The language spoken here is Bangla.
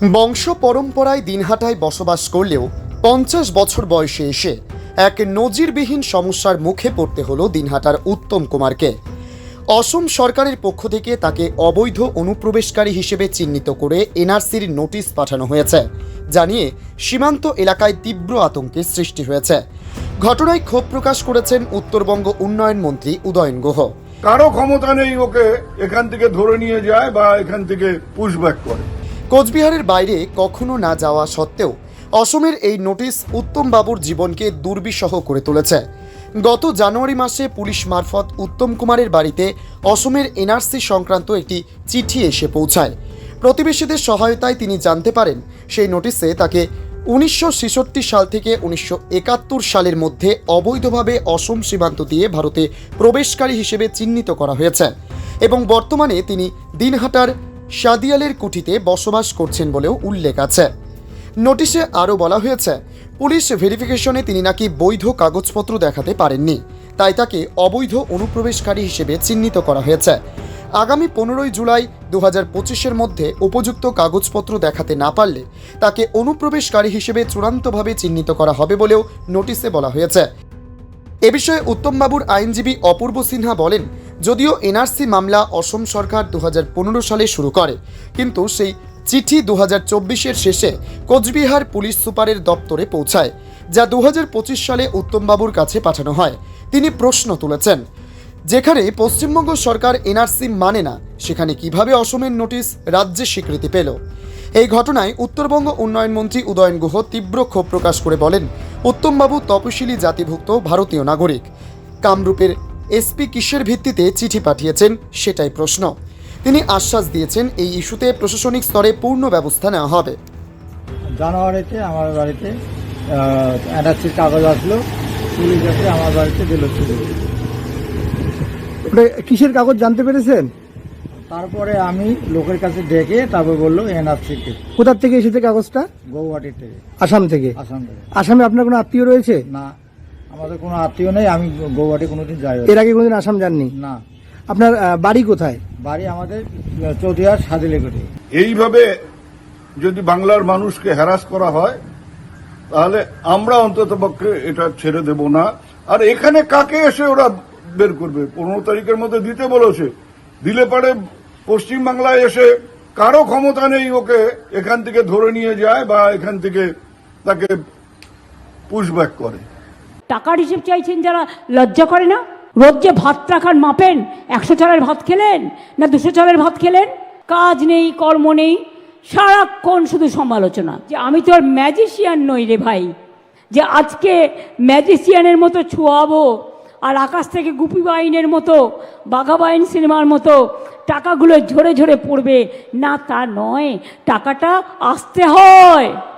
বংশ পরম্পরায় দিনহাটায় বসবাস করলেও পঞ্চাশ বছর বয়সে এসে এক নজিরবিহীন সমস্যার মুখে পড়তে হলো দিনহাটার উত্তম কুমারকে। অসম সরকারের পক্ষ থেকে তাকে অবৈধ অনুপ্রবেশকারী হিসেবে চিহ্নিত করে এনআরসির নোটিশ পাঠানো হয়েছে, জানিয়ে সীমান্ত এলাকায় তীব্র আতঙ্কের সৃষ্টি হয়েছে। ঘটনায় ক্ষোভ প্রকাশ করেছেন উত্তরবঙ্গ উন্নয়ন মন্ত্রী উদয়ন গুহ। কারও ক্ষমতা নেই ওকে এখান থেকে ধরে নিয়ে যায় বা এখান থেকে পুশব্যাক করে। কোচবিহারের বাইরে কখনো না যাওয়া সত্ত্বেও অসমের এই নোটিশ উত্তম বাবুর জীবনকে দুর্বিষহ করে তুলেছে। গত জানুয়ারি মাসে পুলিশ মারফত উত্তম কুমারের বাড়িতে অসমের এনআরসি সংক্রান্ত একটি চিঠি এসে পৌঁছায়। প্রতিবেশীদের সহায়তায় তিনি জানতে পারেন, সেই নোটিশে তাকে উনিশশো ছেষট্টি সাল থেকে উনিশশো একাত্তর সালের মধ্যে অবৈধভাবে অসম সীমান্ত দিয়ে ভারতে প্রবেশকারী হিসেবে চিহ্নিত করা হয়েছে এবং বর্তমানে তিনি দিনহাটার সাদিয়ালের কুঠিতে বসবাস করছেন বলেও উল্লেখ আছে। নোটিশে আরও বলা হয়েছে, পুলিশ ভেরিফিকেশনে তিনি নাকি বৈধ কাগজপত্র দেখাতে পারেননি, তাই তাকে অবৈধ অনুপ্রবেশকারী হিসেবে চিহ্নিত করা হয়েছে। আগামী পনেরোই জুলাই দু হাজার পঁচিশের মধ্যে উপযুক্ত কাগজপত্র দেখাতে না পারলে তাকে অনুপ্রবেশকারী হিসেবে চূড়ান্তভাবে চিহ্নিত করা হবে বলেও নোটিশে বলা হয়েছে। এ বিষয়ে উত্তমবাবুর আইনজীবী অপূর্ব সিনহা বলেন যদিও এনআরসি মামলা অসম সরকার দু হাজার পনেরো সালে শুরু করে, কিন্তু সেই চিঠি দু হাজার শেষে কোচবিহার পুলিশ সুপারের দপ্তরে পৌঁছায়, যা দু হাজার পঁচিশ সালে উত্তমবাবুর কাছে পাঠানো হয়। তিনি প্রশ্ন তুলেছেন, যেখানে পশ্চিমবঙ্গ সরকার এনআরসি মানে না, সেখানে কীভাবে অসমের নোটিশ রাজ্যে স্বীকৃতি পেল? এই ঘটনায় উত্তরবঙ্গ উন্নয়ন মন্ত্রী উদয়ন গুহ তীব্র ক্ষোভ প্রকাশ করে বলেন, উত্তমবাবু তপশিলি জাতিভুক্ত ভারতীয় নাগরিক। কামরূপের এসপি কিসের ভিত্তিতে চিঠি পাঠিয়েছেন সেটাই প্রশ্ন। তিনি আশ্বাস দিয়েছেন এই ইস্যুতে প্রশাসনিক স্তরে পূর্ণ ব্যবস্থা নেওয়া হবে। জানুয়ারিতে আমার বাড়িতে এনআরসির কাগজ আসলো পুলিশ এসে আমার বাড়িতে দিল ওটা কিসের কাগজ জানতে পেরেছেন? তারপরে আমি লোকের কাছে ডেকে তারপর বলল এনআরসিতে কোথার থেকে এসেছে কাগজটা? গৌহাটি থেকে। আসাম থেকে? আসাম থেকে। আসামে আপনার কোনো আত্মীয় রয়েছে? না। আমাদের কোনো আত্মীয় নেই আমি গৌহাটি কোনোদিন যাই এর আগে কোনোদিন আসাম যাননি? না। আপনার বাড়ি কোথায়? বাড়ি আমাদের চৌধুরীর সাদিলেগুটি এইভাবে যদি বাংলার মানুষকে হ্যারাস করা হয় তাহলে আমরা অন্তত পক্ষে এটা ছেড়ে দেব না। আর এখানে কাকে এসে ওরা বের করবে? পনেরো তারিখের মধ্যে দিতে বলেছে। দিলে পারে পশ্চিম বাংলায় এসে কারও ক্ষমতা নেই ওকে এখান থেকে ধরে নিয়ে যায় বা এখান থেকে তাকে পুশব্যাক করে। টাকার হিসেব চাইছেন যারা, লজ্জা করে না? রোজ যে ভাত রাখার মাপেন, একশো চালের ভাত খেলেন না দুশো চালের ভাত খেলেন? কাজ নেই, কর্ম নেই। সারাক্ষণ শুধু সমালোচনা। যে আমি তো আর ম্যাজিশিয়ান নই রে ভাই। যে আজকে ম্যাজিশিয়ানের মতো ছোঁয়াবো আর আকাশ থেকে গুপি বাইনের মতো বাঘাবাইন সিনেমার মতো টাকাগুলো ঝরে ঝরে পড়বে। না, তা নয়। টাকাটা আসতে হয়।